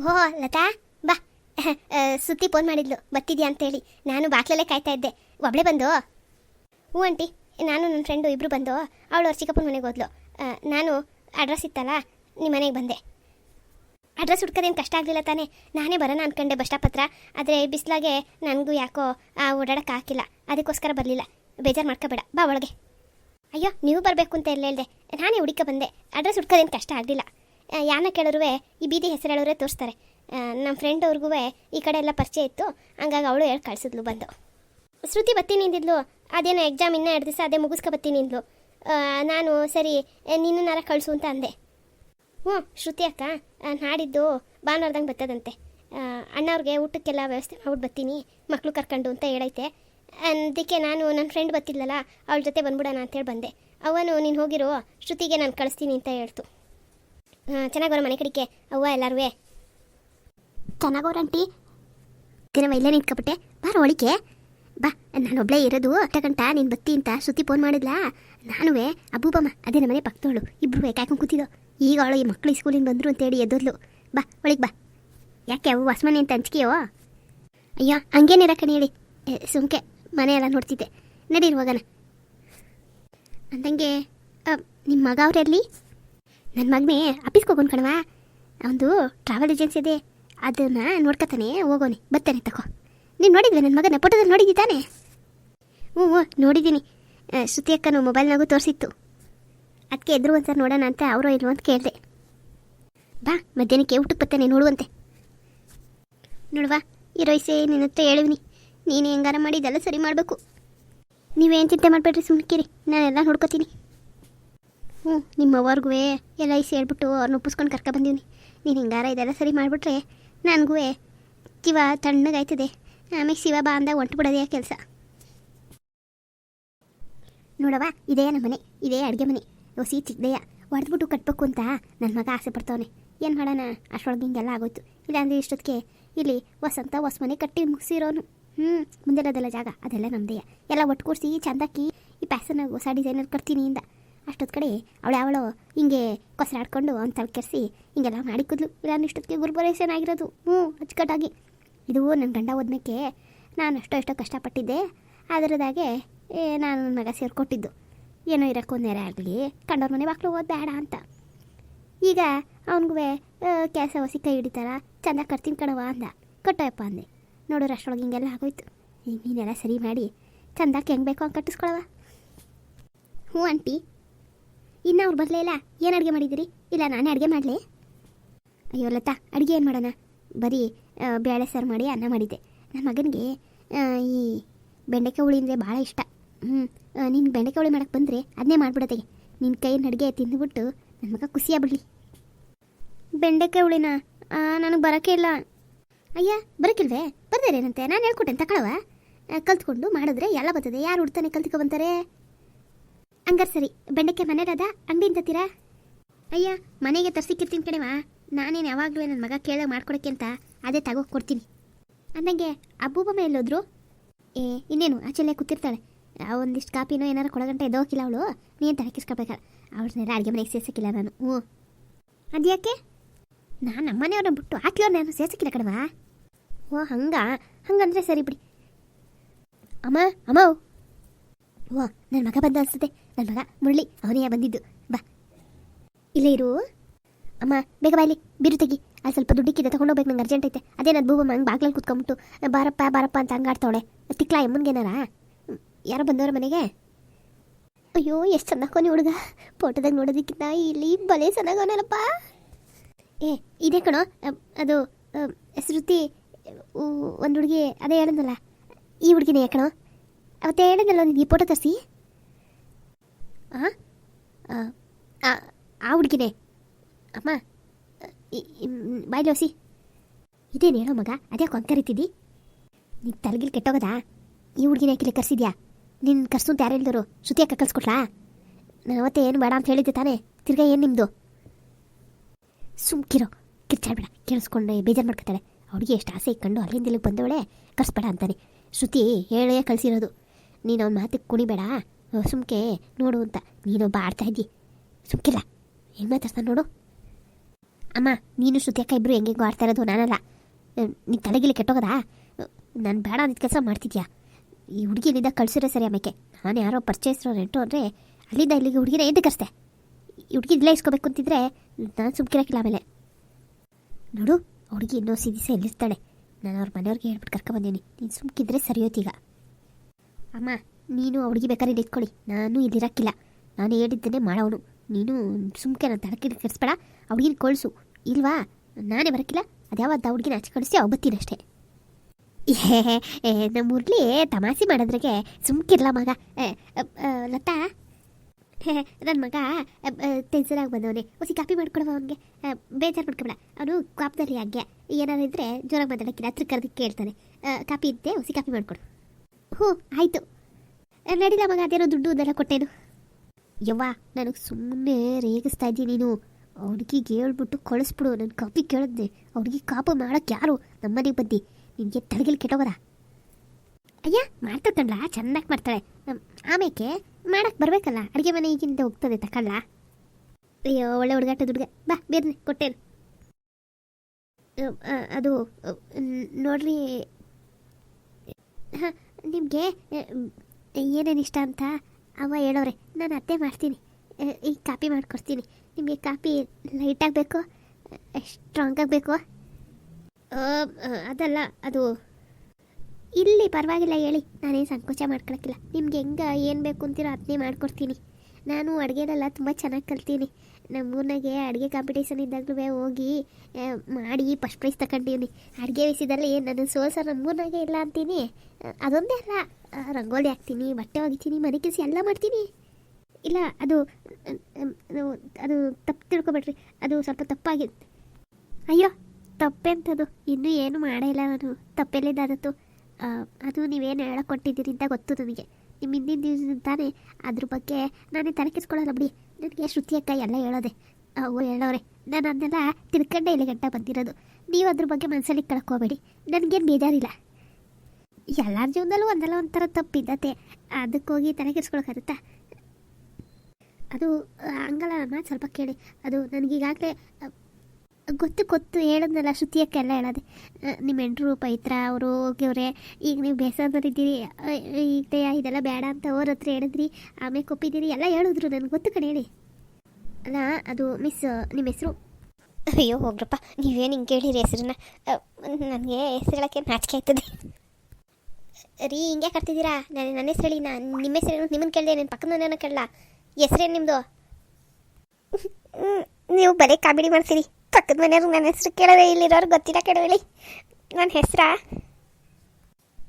ಓ ಲತಾ, ಬಾ. ಸುದ್ದಿ ಫೋನ್ ಮಾಡಿದ್ಲು. ಬರ್ತಿದ್ಯಾ ಅಂತೇಳಿ. ನಾನು ಬಾಕ್ಲಲ್ಲೇ ಕಾಯ್ತಾ ಇದ್ದೆ. ಒಬ್ಳೆ ಬಂದು? ಹ್ಞೂ, ಆಂಟಿ. ನಾನು ನನ್ನ ಫ್ರೆಂಡು ಇಬ್ಬರು ಬಂದು? ಅವಳು ಅವ್ರ ಚಿಕ್ಕಪ್ಪನ ಮನೆಗೆ ಹೋದ್ಲು. ನಾನು ಅಡ್ರೆಸ್ ಇತ್ತಲ್ಲ ನಿಮ್ಮ ಮನೆಗೆ ಬಂದೆ. ಅಡ್ರೆಸ್ ಹುಡ್ಕೋದೇನು ಕಷ್ಟ ಆಗಲಿಲ್ಲ ತಾನೇ. ನಾನೇ ಬರೋಣ ಅಂದ್ಕೊಂಡೆ ಬಸ್ ಸ್ಟಾಪ್ ಹತ್ರ. ಆದರೆ ಬಿಸಿಲಾಗೆ ನನಗೂ ಯಾಕೋ ಓಡಾಡಕ್ಕೆ ಹಾಕಿಲ್ಲ. ಅದಕ್ಕೋಸ್ಕರ ಬರಲಿಲ್ಲ. ಬೇಜಾರು ಮಾಡ್ಕೋಬೇಡ. ಬಾ ಒಳಗೆ. ಅಯ್ಯೋ, ನೀವು ಬರಬೇಕು ಅಂತ ಎಲ್ಲ ಹೇಳ್ದೆ. ನಾನೇ ಹುಡುಕ ಬಂದೆ. ಅಡ್ರೆಸ್ ಹುಡ್ಕೋದೇನು ಕಷ್ಟ ಆಗಲಿಲ್ಲ. ಯಾನ ಕೇಳಿರುವೆ ಈ ಬೀದಿ ಹೆಸರು ಹೇಳೋರೆ ತೋರಿಸ್ತಾರೆ ನಮ್ಮ ಫ್ರೆಂಡ್ ಅವ್ರಿಗೂ ಈ ಕಡೆ ಎಲ್ಲ ಪರಿಚಯ ಇತ್ತು. ಹಂಗಾಗಿ ಅವಳು ಹೇಳಿ ಕಳಿಸಿದ್ಲು ಬಂದು. ಶ್ರುತಿ ಬತ್ತೀನಿ ನಿಂದಿದ್ಲು. ಅದೇನೋ ಎಕ್ಸಾಮ್ ಇನ್ನೂ ಎರಡು ದಿವಸ ಅದೇ ಮುಗಿಸ್ಕೊ ಬತ್ತೀನಿ ನಿಂದ್ಲು. ನಾನು ಸರಿ ನಿನ್ನನ್ನಾರ ಕಳಿಸು ಅಂತ ಅಂದೆ. ಹ್ಞೂ, ಶ್ರುತಿ ಅಕ್ಕ ನಾಡಿದ್ದು ಭಾನುವಾರದಂಗೆ ಬತ್ತದಂತೆ. ಅಣ್ಣವ್ರಿಗೆ ಊಟಕ್ಕೆಲ್ಲ ವ್ಯವಸ್ಥೆ ಮಾಡ್ಬಿಟ್ಟು ಬರ್ತೀನಿ ಮಕ್ಕಳು ಕರ್ಕೊಂಡು ಅಂತ ಹೇಳೈತೆ. ಅದಕ್ಕೆ ನಾನು ನನ್ನ ಫ್ರೆಂಡ್ ಬತ್ತಿಲ್ಲಲ್ಲ ಅವಳ ಜೊತೆ ಬಂದ್ಬಿಡೋಣ ಅಂತೇಳಿ ಬಂದೆ. ಅವನು, ನೀನು ಹೋಗಿರೋ, ಶ್ರುತಿಗೆ ನಾನು ಕಳಿಸ್ತೀನಿ ಅಂತ ಹೇಳ್ತು. ಚೆನ್ನಾಗವ್ರ ಮನೆ ಕಡೆಗೆ. ಅವ್ವ ಎಲ್ಲರೂ ಚೆನ್ನಾಗವ್ರ ಆಂಟಿ. ದಿನ ಇಲ್ಲೇ ನಿಂತ್ಕೊಬಿಟ್ಟೆ. ಬಾರ ಒಳಿಕೆ ಬಾ ನಾನು ಒಬ್ಳೇ ಇರೋದು ಗಂಟ, ನೀನು ಬತ್ತಿ ಅಂತ ಸುತ್ತಿ ಫೋನ್ ಮಾಡಿದ್ಲಾ? ನಾನುವೇ ಅಬ್ಬೂಬಮ್ಮ ಅದೇ ನಮ್ಮನೆ ಪಕ್ಕದವಳು ಇಬ್ರು ಕಾಯ್ಕೊಂಡು ಕೂತಿದ್ದೋ. ಈಗ ಅವಳು ಈ ಮಕ್ಕಳು ಸ್ಕೂಲಿಂದ ಬಂದರು ಅಂತೇಳಿ ಎದ್ದೋದ್ಲು. ಬಾ, ಒಳಗೆ ಬಾ. ಯಾಕೆ ಅವು ಹೊಸ್ಮನೆ ಅಂತ ಅಂಚಿಕೆಯೋ ಅಯ್ಯೋ ಹಂಗೇನಿರ ಕಣಿ ಹೇಳಿ. ಸುಮ್ಕೆ, ಮನೆ ಎಲ್ಲ ನೋಡ್ತಿದ್ದೆ. ನಡೀರಿ ಹೋಗೋಣ. ಅಂದಂಗೆ ನಿಮ್ಮ ಮಗ ಅವರಲ್ಲಿ ನನ್ನ ಮಗನೇ ಆಫೀಸ್ಗೆ ಹೋಗೋಣ ಕಣವ ಅವನದು ಟ್ರಾವೆಲ್ ಏಜೆನ್ಸಿ ಇದೆ. ಅದನ್ನು ನೋಡ್ಕೊತಾನೆ ಹೋಗೋನೆ. ಬರ್ತಾನೆ ತಗೋ ನೀನು ನೋಡಿದ್ವಿ ನನ್ನ ಮಗನ? ಫೋಟೋದಲ್ಲಿ ನೋಡಿದ್ದಿ ತಾನೆ ಹ್ಞೂ ಹ್ಞೂ, ನೋಡಿದ್ದೀನಿ. ಶ್ರುತಿ ಅಕ್ಕನು ಮೊಬೈಲ್ನಾಗೂ ತೋರಿಸಿತ್ತು. ಅದಕ್ಕೆ ಎದುರು ಒಂದ್ಸಲ ನೋಡೋಣ ಅಂತ ಅವರು ಇಲ್ವೋ ಅಂತ ಕೇಳಿದೆ. ಬಾ, ಮಧ್ಯಾಹ್ನಕ್ಕೆ ಊಟಕ್ಕೆ ಬರ್ತಾನೆ ನೋಡುವಂತೆ ನೋಡುವ ನಿನ್ನ ಹತ್ರ ಹೇಳುವಿನಿ. ನೀನು ಹೆಂಗಾರ ಮಾಡಿ ಇದೆಲ್ಲ ಸರಿ ಮಾಡಬೇಕು. ನೀವೇನು ಚಿಂತೆ ಮಾಡಬೇಡ್ರಿ ಸುಮ್ಕಿರಿ. ನಾನೆಲ್ಲ ನೋಡ್ಕೋತೀನಿ. ಹ್ಞೂ ನಿಮ್ಮವ್ರಿಗೂ ಎಲ್ಲ ಐಸಿ ಹೇಳ್ಬಿಟ್ಟು ಅವ್ರನ್ನ ಒಪ್ಪಿಸ್ಕೊಂಡು ಕರ್ಕೊ ಬಂದೀನಿ ನೀನು ಹಿಂಗಾರ ಇದೆಲ್ಲ ಸರಿ ಮಾಡಿಬಿಟ್ರೆ ನನಗೂ ಜೀವ ತಣ್ಣಗಾಯ್ತದೆ. ಆಮೇಲೆ ಶಿವ ಬಾ ಅಂದಾಗ ಹೊಂಟು ಬಿಡೋದೇ ಕೆಲಸ. ನೋಡವ ಇದೇ ನಮ್ಮ ಮನೆ, ಇದೇ ಅಡುಗೆ ಮನೆ. ಹೊಸಿ ಚಿಕ್ಕದಯ್ಯ ಹೊಡೆದ್ಬಿಟ್ಟು ಕಟ್ಬೇಕು ಅಂತ ನನ್ನ ಮಗ ಆಸೆ ಪಡ್ತವನೆ. ಏನು ಮಾಡೋಣ ಅಷ್ಟೊಳಗೆ ಹಿಂಗೆಲ್ಲ ಆಗೋಯ್ತು. ಇಲ್ಲಾಂದರೆ ಇಷ್ಟೊತ್ತಿಗೆ ಇಲ್ಲಿ ಹೊಸಂತ ಹೊಸ ಮನೆ ಕಟ್ಟಿ ಮುಗಿಸಿರೋನು. ಹ್ಞೂ ಮುಂದೆಲ್ಲದೆಲ್ಲ ಜಾಗ ಅದೆಲ್ಲ ನಮ್ಮದೇ ಎಲ್ಲ ಒಟ್ಟು ಕೂರಿಸಿ ಚಂದಾಕಿ ಈ ಪ್ಯಾಸನ್ನಾಗ ಹೊಸ ಡಿಸೈನರ್ ಕಟ್ತೀನಿ ಇಂದ ಅಷ್ಟೊತ್ತು ಕಡೆ ಅವಳು ಅವಳು ಹಿಂಗೆ ಕೊಸರಾಡ್ಕೊಂಡು ಅವ್ನು ತಲೆಕೆರ್ಸಿ ಹಿಂಗೆಲ್ಲ ಮಾಡಿ ಕೂದ್ಲು. ಇಲ್ಲ ಇಷ್ಟೊತ್ತಿಗೆ ಗುರುಪರೇಷನ್ ಆಗಿರೋದು. ಹ್ಞೂ ಅಚ್ಚುಕಟ್ಟಾಗಿ. ಇದು ನನ್ನ ಗಂಡ ಓದ್ನಕ್ಕೆ ನಾನು ಅಷ್ಟೋ ಎಷ್ಟೋ ಕಷ್ಟಪಟ್ಟಿದ್ದೆ. ಅದರದಾಗೆ ಏ, ನಾನು ನನ್ನ ಮಗ ಸೇರ್ಕೊಟ್ಟಿದ್ದು. ಏನೋ ಇರೋಕ್ಕೂ ನೆರೆ ಆಗಲಿ. ಕಂಡವ್ರ ಮನೆ ಮಕ್ಕಳು ಓದ್ ಬೇಡ ಅಂತ. ಈಗ ಅವನಿಗೂ ಕೆಲಸ ಹೊಸಿ ಕೈ ಹಿಡಿತಾರ. ಚಂದ ಕಟ್ತೀನಿ ಕಣವ ಅಂದ. ಕಟ್ಟೋಯಪ್ಪ ಅಂದೆ. ನೋಡೋರು ಅಷ್ಟೊಳಗೆ ಹಿಂಗೆಲ್ಲ ಆಗೋಯ್ತು. ಈಗ ನೀನೆಲ್ಲ ಸರಿ ಮಾಡಿ ಚಂದಕ್ಕೆ ಹೆಂಗೆ ಬೇಕೋ ಹಂಗೆ ಕಟ್ಟಿಸ್ಕೊಳವ ಹ್ಞೂ ಆಂಟಿ. ಇನ್ನು ಅವ್ರು ಬರಲೇ ಇಲ್ಲ? ಏನು ಅಡುಗೆ ಮಾಡಿದಿರಿ ಇಲ್ಲ, ನಾನೇ ಅಡುಗೆ ಮಾಡಲಿ? ಅಯ್ಯೋ, ಲತಾ, ಅಡುಗೆ ಏನು ಮಾಡೋಣ? ಬರೀ ಬೇಳೆ ಸಾರು ಮಾಡಿ ಅನ್ನ ಮಾಡಿದ್ದೆ. ನನ್ನ ಮಗನಿಗೆ ಈ ಬೆಂಡೆಕಾಯಿ ಹುಳಿ ಅಂದರೆ ಭಾಳ ಇಷ್ಟ. ಹ್ಞೂ ನೀನು ಬೆಂಡೆಕಾಯಿ ಹುಳಿ ಮಾಡಕ್ಕೆ ಬಂದರೆ ಅದನ್ನೇ ಮಾಡಿಬಿಡತೆ ನಿನ್ನ ಕೈಯಿಂದ ಅಡುಗೆ ತಿಂದುಬಿಟ್ಟು ನನ್ನ ಮಗ ಖುಷಿಯಾಗ್ಬಿಡ್ಲಿ ಬೆಂಡೆಕಾಯಿ ಹುಳಿನ? ನನಗೆ ಬರೋಕ್ಕೆ ಇಲ್ಲ. ಅಯ್ಯ ಬರೋಕ್ಕಿಲ್ವೇ ಬರ್ದೇರೇನಂತೆ ನಾನು ಹೇಳ್ಕೊಟ್ಟೆ ತಗೊಳವ ಕಲ್ತ್ಕೊಂಡು ಮಾಡಿದ್ರೆ ಎಲ್ಲ ಬರ್ತದೆ. ಯಾರು ಹುಡ್ತಾನೆ ಕಲ್ತ್ಕೊ ಬಂತಾರೆ? ಹಂಗಾರೆ ಸರಿ ಬೆಂಡಕ್ಕೆ ಮನೇಲದ ಅಂಗಡಿಯಿಂದ ತೀರಾ ಅಯ್ಯ, ಮನೆಗೆ ತರ್ಸಿಕ್ಕಿರ್ತೀನಿ ಕಣವಾ ನಾನೇನು ಯಾವಾಗಲೂ ನನ್ನ ಮಗ ಕೇಳಾಗ ಮಾಡ್ಕೊಡಕ್ಕೆ ಅಂತ ಅದೇ ತಗೋ ಕೊಡ್ತೀನಿ. ಅಂದಂಗೆ ಅಬ್ಬೂಬಮ್ಮ ಎಲ್ಲೋದ್ರು? ಏ, ಇನ್ನೇನು, ಆಚೆಲ್ಲೇ ಕೂತಿರ್ತಾಳೆ. ಒಂದಿಷ್ಟು ಕಾಪಿನೋ ಏನಾರು ಕೊಡಗಂಟ ಎದೋಕಿಲ್ಲ ಅವಳು. ನೀನು ತಲೆಕಿಸ್ಕೋಬೇಕಲ್ಲ ಅವಳನ್ನೆಲ್ಲ ಅಡುಗೆ ಮನೆಗೆ ಸೇರ್ಸಕ್ಕಿಲ್ಲ ನಾನು. ಹ್ಞೂ. ಅದ್ಯಾಕೆ? ನಾನು ನಮ್ಮನೆಯವ್ರನ್ನ ಬಿಟ್ಟು ಆಕ್ಲವ್ರು ನಾನು ಸೇರ್ಸಕ್ಕಿಲ್ಲ ಕಣವಾ ಓ, ಹಂಗ? ಹಂಗಂದ್ರೆ ಸರಿ ಬಿಡಿ. ಅಮ್ಮ ಅಮ್ಮ. ಓ ನನ್ನ ಮಗ ಬಂದ ಅನ್ಸುತ್ತೆ. ನನ್ನ ಮಗ ಮುರಳಿ ಅವನೇ ಬಂದಿದ್ದು. ಬಾ. ಇಲ್ಲೇ ಇರು. ಅಮ್ಮ, ಬೇಗ ಬಾಯ್ಲಿ ಬಿರು ತೆಗಿ. ಅಲ್ಲಿ ಸ್ವಲ್ಪ ದುಡ್ಡಿಕ್ಕಿದೆ ತಗೊಂಡೋಗ್ಬೇಕು ನಂಗೆ ಅರ್ಜೆಂಟ್ ಐತೆ. ಅದೇನದು ಬೂಬಮ್ಮ ಹಂಗೆ ಬಾಗ್ಲಲ್ಲಿ ಕುತ್ಕೊಂಬಿಟ್ಟು ಬಾರಪ್ಪ ಬಾರಪ್ಪ ಅಂತ ಹಂಗಾಡ್ತಾವಳೆ ತಿಕ್ಲಾ ಎಮ್ಮನ್ಗೇನಾರ ಯಾರೋ ಬಂದವ್ರ ಮನೆಗೆ? ಅಯ್ಯೋ, ಎಷ್ಟು ಚೆನ್ನಾಗಿ ಹುಡುಗ. ಫೋಟೋದಾಗ ನೋಡೋದಕ್ಕಿಂತ ಇಲ್ಲಿ ಬಲೆ ಚೆನ್ನಾಗವನಲ್ಲಪ್ಪ ಏ, ಇದೇ ಕಣೋ. ಅದು, ಶ್ರುತಿ ಒಂದು ಹುಡುಗಿ, ಅದೇ ಹೇಳಿದ್ನಲ್ಲ. ಈ ಹುಡುಗಿನೇ ಕಣೋ. ಅವತ್ತೇ ಹೇಳಿದ್ನಲ್ಲ ನಿನಗೆ ಈ ಫೋಟೋ ತರಿಸಿ. ಆ? ಹುಡುಗಿನೇ. ಅಮ್ಮ ಬಾಯ್ ಲೋಸಿ ಇದೇನು ಹೇಳೋ ಮಗ? ಅದೇ ಕೊಂಕರಿತಿದ್ದಿ ನೀನು ತಲೆಗಿಲ್ ಕೆಟ್ಟೋಗದಾ? ಈ ಹುಡುಗಿನ ಯಾಕಿಲ್ಲ ಕರ್ಸಿದ್ಯಾ? ನಿನ್ನ ಕರ್ಸು ಯಾರು ಹೇಳಿದ್ರು? ಶ್ರುತಿ ಅಕ್ಕ ಕಲ್ಸ್ಕೊಟ್ಲಾ ನಾನು ಅವತ್ತೇ ಏನು ಬೇಡ ಅಂತ ಹೇಳಿದ್ದೆ ತಾನೇ. ತಿರ್ಗಾ ಏನು ನಿಮ್ಮದು ಸುಮ್ಕಿರೋ. ಕಿರ್ಚಾಡ್ಬೇಡ. ಕೇಳಿಸ್ಕೊಂಡು, ಬೇಜಾರು ಮಾಡ್ಕೊತಾಳೆ. ಅವ್ಳಿಗೆ ಎಷ್ಟು ಆಸೆ ಇಕ್ಕೊಂಡು ಅಲ್ಲಿಂದ ಇಲ್ಲಿಗೆ ಬಂದವಳೆ? ಕರ್ಸ್ಬೇಡ ಅಂತಾನೆ. ಶ್ರುತಿ ಹೇಳೇ ಕಳಿಸಿರೋದು. ನೀನು ಅವ್ನ ಮಾತಿಗೆ ಕುಣಿಬೇಡ. ಸುಮ್ಕೆ ನೋಡು ಅಂತ. ನೀನೊಬ್ಬ ಆಡ್ತಾ ಇದ್ದಿ. ಸುಮ್ಕಿಲ್ಲ. ಹೆಂಗೆ ಮಾತಾಡ್ತಾನೆ ನೋಡು. ಅಮ್ಮ, ನೀನು ಶ್ರುತಿಯಕ್ಕ ಇಬ್ರು ಹೆಂಗೆ ಆಡ್ತಾ ಇರೋದು, ನಾನಲ್ಲ. ನೀನು ತಲೆಗಿಲಿ ಕೆಟ್ಟೋಗದಾ? ನಾನು ಬೇಡ ಅಂದಿದ್ದ ಕೆಲಸ ಮಾಡ್ತಿದ್ಯಾ? ಈ ಹುಡುಗಿನಿಂದ ಕಳ್ಸಿರೋ ಸರಿ ಆಮೇಲೆ ನಾನು ಯಾರೋ ಪರ್ಚೇಸ್ರೋ ನೆಂಟು ಅಂದರೆ ಅಲ್ಲಿಂದ ಇಲ್ಲಿಗೆ ಹುಡುಗಿನ ಎದ್ದು ಕರೆಸ್ದೆ ಈ ಹುಡುಗಿ ಇಲ್ಲೇ ಇಸ್ಕೋಬೇಕು ಅಂತಿದ್ರೆ ನಾನು ಸುಮ್ಕಿರಕ್ಕಿಲ್ಲ ಆಮೇಲೆ. ನೋಡು ಹುಡುಗಿ ಇನ್ನೂ ಸಿದಿಸ ಎಲ್ಲಿರ್ತಾಳೆ. ನಾನು ಅವ್ರ ಮನೆಯವ್ರಿಗೆ ಹೇಳ್ಬಿಟ್ಟು ಕರ್ಕೊಬಂದೀನಿ ನೀನು ಸುಮ್ಕಿದ್ರೆ ಸರಿಯೋತೀಗ ಅಮ್ಮ ನೀನು ಹುಡುಗಿ ಬೇಕಾದ್ರೆ ನಿಂತ್ಕೊಳ್ಳಿ ನಾನು ಇಲ್ಲಿರಕ್ಕಿಲ್ಲ. ನಾನು ಹೇಳಿದ್ದನ್ನೇ ಮಾಡೋನು ನೀನು ಸುಮ್ಕೆ ನಾನು ತಡಕ್ಕೆ ಕೆಡಿಸ್ಬೇಡ. ಕೊಳ್ಸು ಹುಡುಗಿನ ಕಳಿಸು. ಇಲ್ವಾ? ನಾನೇ ಬರೋಕ್ಕಿಲ್ಲ. ಅದ್ಯಾವತ್ತು ಆ ಹುಡುಗಿನ ಆಚೆ ಕಳಿಸಿ ಅವ್ ಬತ್ತೀನಿ ಅಷ್ಟೇ. ಏ ಏ, ನಮ್ಮ ಮುರ್ಲಿ ತಮಾಷೆ ಮಾಡೋದ್ರಾಗೆ ಸುಮ್ಕಿರ್ಲ ಮಗ. ಲತಾ? ನನ್ನ ಮಗ ಟೆನ್ಷನಾಗಿ ಬಂದವನೇ. ಹೊಸಿ ಕಾಪಿ ಮಾಡ್ಕೊಡವ ಅವನಿಗೆ. ಬೇಜಾರು ಮಾಡ್ಕೊಬೇಡ. ಅವನು ಕಾಪದಲ್ಲಿ ಹಾಗೆ. ಏನಾದ್ರು ಇದ್ರೆ ಜೋರಾಗಿ ಮಾತಾಡೋಕ್ಕಿಲ್ಲ. ಹತ್ರ ಕರೆದಕ್ಕೆ ಕೇಳ್ತಾನೆ ಕಾಪಿ ಇದ್ದೆ ಹೊಸಿ ಕಾಪಿ ಮಾಡಿಕೊಡು. ಹ್ಞೂ ಆಯಿತು. ನಡೀಲ ಮಗ ಅದೇನೋ ದುಡ್ಡು ಅದೆಲ್ಲ ಕೊಟ್ಟೇನು. ಯವ್ವ ನನಗೆ ಸುಮ್ಮನೆ ರೇಗಿಸ್ತಾ ಇದ್ದೀನಿ ನೀನು. ಹುಡುಗಿಗೆ ಹೇಳ್ಬಿಟ್ಟು ಕಳಿಸ್ಬಿಡು ನನ್ನ ಕಾಪಿ ಕೇಳಿದ್ದೆ ಅವ್ನಿಗೆ ಕಾಪು ಮಾಡೋಕ್ಕೆ ಯಾರು? ನಮ್ಮನೆಗೆ ಬದ್ದಿ ನಿನಗೆ ತಲೆಗಿಲ್ ಕೆಟ್ಟೋಗದ ಅಯ್ಯ ಮಾಡ್ತಾಳ ಚೆನ್ನಾಗಿ ಮಾಡ್ತಾಳೆ. ಆಮೇಕೆ? ಮಾಡಕ್ಕೆ ಬರಬೇಕಲ್ಲ? ಅಡುಗೆ ಮನೆ ಈಗಿಂದ ಹೋಗ್ತದೆ ತಕ್ಕಲ್ಲ ಅಯ್ಯೋ, ಒಳ್ಳೆ ಹುಡುಗಾಟ ದುಡ್ಗ. ಬಾ ಬೇರೆ ಕೊಟ್ಟೇನು. ಅದು ನೋಡ್ರಿ. ಹಾಂ, ನಿಮಗೆ ಏನೇನು ಇಷ್ಟ ಅಂತ ಅವ ಹೇಳೋರೆ. ನಾನು ಅತ್ತೆ ಮಾಡ್ತೀನಿ. ಈ ಕಾಪಿ ಮಾಡಿಕೊಡ್ತೀನಿ. ನಿಮಗೆ ಕಾಪಿ ಲೈಟಾಗಿ ಬೇಕು ಸ್ಟ್ರಾಂಗಾಗಿ ಬೇಕು ಅದಲ್ಲ, ಅದು. ಇಲ್ಲಿ ಪರವಾಗಿಲ್ಲ ಹೇಳಿ. ನಾನೇನು ಸಂಕೋಚ ಮಾಡ್ಕೊಳಕ್ಕಿಲ್ಲ. ನಿಮ್ಗೆ ಹೆಂಗೆ ಏನು ಬೇಕು ಅಂತೀರೋ ಅದನ್ನೇ ಮಾಡ್ಕೊಡ್ತೀನಿ. ನಾನು ಅಡುಗೆನೆಲ್ಲ ತುಂಬ ಚೆನ್ನಾಗಿ ಕಲ್ತೀನಿ. ನಮ್ಮೂರ್ನಾಗೆ ಅಡುಗೆ ಕಾಂಪಿಟೇಷನ್ ಇದ್ದಾಗಲೂ ಹೋಗಿ ಮಾಡಿ ಫಸ್ಟ್ ಪ್ರೈಸ್ ತಗೊಂಡಿವ್ನಿ ಅಡುಗೆ ವಿಷಯದಲ್ಲಿ ನನ್ನ ಸೋಲ್ಸ ನಮ್ಮೂರ್ನಾಗೆ ಇಲ್ಲ ಅಂತೀನಿ. ಅದೊಂದೇ ಅಲ್ಲ ರಂಗೋಲಿ ಹಾಕ್ತೀನಿ, ಬಟ್ಟೆ ಒಗಿತೀನಿ ಮನೆ ಕೆಲಸ ಎಲ್ಲ ಮಾಡ್ತೀನಿ. ಇಲ್ಲ, ಅದು ಅದು ತಪ್ಪು ತಿಳ್ಕೊಬೇಡ್ರಿ. ಅದು ಸ್ವಲ್ಪ ತಪ್ಪಾಗಿತ್ತು ಅಯ್ಯೋ ತಪ್ಪೆಂಥದ್ದು ಇನ್ನೂ ಏನು ಇಲ್ಲ ನಾನು. ತಪ್ಪೆಲ್ಲಿಂದ ಅದತ್ತು ಅದು ನೀವೇನು ಹೇಳಕ್ ಕೊಟ್ಟಿದ್ದೀರಿ ಅಂತ ಗೊತ್ತು ನನಗೆ. ನಿಮ್ಮ ಹಿಂದಿನ ದಿವಸದಿಂದ ತಾನೇ. ಅದ್ರ ಬಗ್ಗೆ ನಾನೇ ತಲೆ ಬಿಡಿ. ನನಗೆ ಶ್ರುತಿ ಅಕ್ಕ ಎಲ್ಲ ಹೇಳೋದೆ. ಅವು ಹೇಳೋರೆ, ನಾನು ಅದನ್ನೆಲ್ಲ ತಿಳ್ಕೊಂಡೆ ಇಲ್ಲಿ ಗಂಟ ಬಂದಿರೋದು. ನೀವು ಅದ್ರ ಬಗ್ಗೆ ಮನಸ್ಸಲ್ಲಿ ಕಳ್ಕೋಬೇಡಿ. ನನಗೇನು ಬೇಜಾರಿಲ್ಲ. ಎಲ್ಲರ ಜೀವನದಲ್ಲೂ ಒಂದಲ್ಲ ಒಂಥರ ತಪ್ಪಿದ್ದತೆ. ಅದಕ್ಕೋಗಿ ತಲೆ ಕೆಡ್ಸ್ಕೊಳಕ್ಕಾಗುತ್ತಾ ಅದು ಹಂಗಲ್ಲ ಮಾತು ಸ್ವಲ್ಪ ಕೇಳಿ. ಅದು ನನಗೀಗಾಗಲೇ ಗೊತ್ತು ಗೊತ್ತು ಹೇಳಿದ್ನಲ್ಲ ಶ್ರುತಿಯಕ್ಕೆಲ್ಲ ಹೇಳೋದೆ. ನಿಮ್ಮ ಹೆಂಡರು ಪೈತ್ರ ಅವರು ಹೋಗ್ಯವ್ರೆ ಈಗ ನೀವು ಬೇಸರದಲ್ಲಿದ್ದೀರಿ ಈಗ ಇದೆಲ್ಲ ಬೇಡ ಅಂತ ಅವ್ರ ಹತ್ರ ಹೇಳಿದ್ರಿ, ಆಮೇಲೆ ಕೊಪ್ಪಿದ್ದೀರಿ, ಎಲ್ಲ ಹೇಳಿದ್ರು ನನಗೆ. ಗೊತ್ತು ಕಣೆ ಹೇಳಿ. ಅಲ್ಲ, ಅದು ಮಿಸ್, ನಿಮ್ಮ ಹೆಸರು? ಅಯ್ಯೋ, ಹೋಗ್ರಪ್ಪ. ನೀವೇನು ಹಿಂಗೆ ಕೇಳಿರಿ ಹೆಸರನ್ನ? ನನಗೆ ಹೆಸ್ರು ಹೇಳೋಕ್ಕೆ ನಾಚಿಕೆ ಆಯ್ತದೆ. ರೀ, ಹಿಂಗೆ ಕರ್ತಿದ್ದೀರಾ ನಾನು ನನ್ನ ಹೆಸರು ಹೇಳಿ ನಾನು ನಿಮ್ಮ ಹೆಸರು ನಿಮ್ಮನ್ನು ಕೇಳಿದೆ, ನನ್ನ ಪಕ್ಕದ ಮನೆಯನ್ನು ಕೇಳಲ್ಲ. ಹೆಸ್ರೇನು ನಿಮ್ಮದು ನೀವು ಬರೀ ಕಾಮಿಡಿ ಮಾಡ್ತೀರಿ. ಪಕ್ಕದ ಮನೆಯವ್ರು ನನ್ನ ಹೆಸರು ಕೇಳೋದೇ ಇಲ್ಲಿರೋರು ಗೊತ್ತಿಲ್ಲ ಹೇಳಿ ನನ್ನ ಹೆಸರಾ?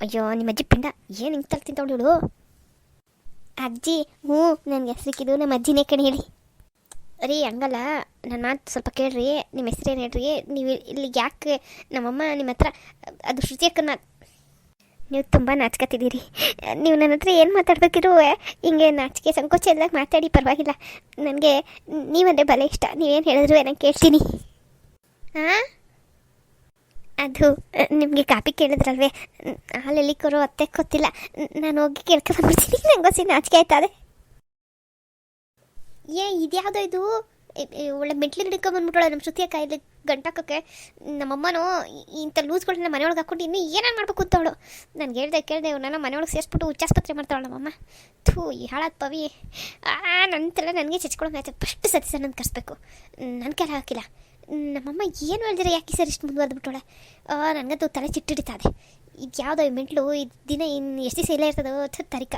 ಅಯ್ಯೋ, ನಿಮ್ಮ ಅಜ್ಜಿ ಪಿಂಡ, ಏನು ಹಿಂಗೆ ತರ್ತೀನಿ ತೊಗೊಳು ಅಜ್ಜಿ, ಹ್ಞೂ ನನಗೆ ಕಿದು ನಮ್ಮ ಅಜ್ಜಿನೇ ಕಣಿ ಹೇಳಿ. ರೀ, ಹಂಗಲ್ಲ ನನ್ನ ಮಾತು ಸ್ವಲ್ಪ ಕೇಳ್ರಿ, ನಿಮ್ಮ ಹೆಸರೇನು ಹೇಳ್ರಿ, ನೀವು ಇಲ್ಲಿ ಯಾಕೆ ನಮ್ಮಮ್ಮ ನಿಮ್ಮ ಹತ್ರ ಅದು ಶ್ರುತಿಯಕ್ಕನ ನೀವು ತುಂಬ ನಾಚ್ಕತ್ತಿದ್ದೀರಿ. ನೀವು ನನ್ನ ಹತ್ರ ಏನು ಮಾತಾಡ್ಬೇಕಿರು ಹಿಂಗೆ ನಾಚಿಕೆ, ಸಂಕೋಚ ಎಲ್ಲ ಮಾತಾಡಿ ಪರವಾಗಿಲ್ಲ. ನನಗೆ ನೀವಂದರೆ ಬಲ ಇಷ್ಟ, ನೀವೇನು ಹೇಳಿದ್ರು ನಾನು ಕೇಳ್ತೀನಿ. ಹಾಂ ಅದು ನಿಮಗೆ ಕಾಪಿ ಕೇಳಿದ್ರಲ್ವೇ? ಹಾಲೆಲ್ಲಿ ಕೊರೋ ಅತ್ತೆ ಗೊತ್ತಿಲ್ಲ. ನಾನು ಹೋಗಿ ಕೇಳ್ಕೊಂಡ್ಬಿಡ್ತೀನಿ ನಂಗೆ ನಾಚಿಕೆ ಆಯ್ತದೆ. ಏ, ಇದ್ಯಾವುದೋ ಇದು? ಒಳ್ಳೆ ಮೆಟ್ಲು ಹಿಡ್ಕೊಂಬಂದ್ಬಿಟ್ಟಳೆ ನಮ್ಮ ಶ್ರುತಿಯ ಕಾಯಿಲೆ ಗಂಟಾಕಕ್ಕೆ. ನಮ್ಮಮ್ಮನೂ ಇಂಥ ಲೂಸ್ಗಳನ್ನ ಮನೆಯೊಳಗೆ ಹಾಕ್ಕೊಂಡು ಇನ್ನೂ ಏನೇನು ಮಾಡ್ಬೇಕು ಅಂತವಳು ನಾನು ಹೇಳ್ದೆ, ಕೇಳಿದೆ ಇವನ್ನೆಲ್ಲ ಮನೆಯೊಳಗೆ ಸೇರಿಸ್ಬಿಟ್ಟು ಹುಚ್ಚಾಸ್ಪತ್ರೆ ಮಾಡ್ತಾವಳು ನಮ್ಮಮ್ಮ. ಥೂ, ಈ ಹಾಳಾದ ಪವಿ. ಆ, ನಂತರ ನನಗೆ ಚಚ್ಕೊಳಂಗಾಯ್ತು ಫಸ್ಟ್ ಸತಿ ಸರ್ ನನ್ನ ಕರೆಸ್ಬೇಕು. ನನ್ನ ಕೆಲ ಹಾಕಿಲ್ಲ. ನಮ್ಮಮ್ಮ ಏನು ಹೇಳಿದ್ರೆ ಯಾಕೆ ಸರ್ ಇಷ್ಟು ಮುಂದುವರೆದ್ಬಿಟ್ಟವಳೆ ನನಗಂತೂ ತಲೆ ಚಿಟ್ಟಿಡಿತಾದೆ ಇದು. ಯಾವುದೋ ಈ ಮೆಂಟ್ಲು ಇದು ದಿನ ಇನ್ನು ಎಷ್ಟು ದಿವಸ ಇಲ್ಲೇ ಇರ್ತದೋ ತರಿಕ.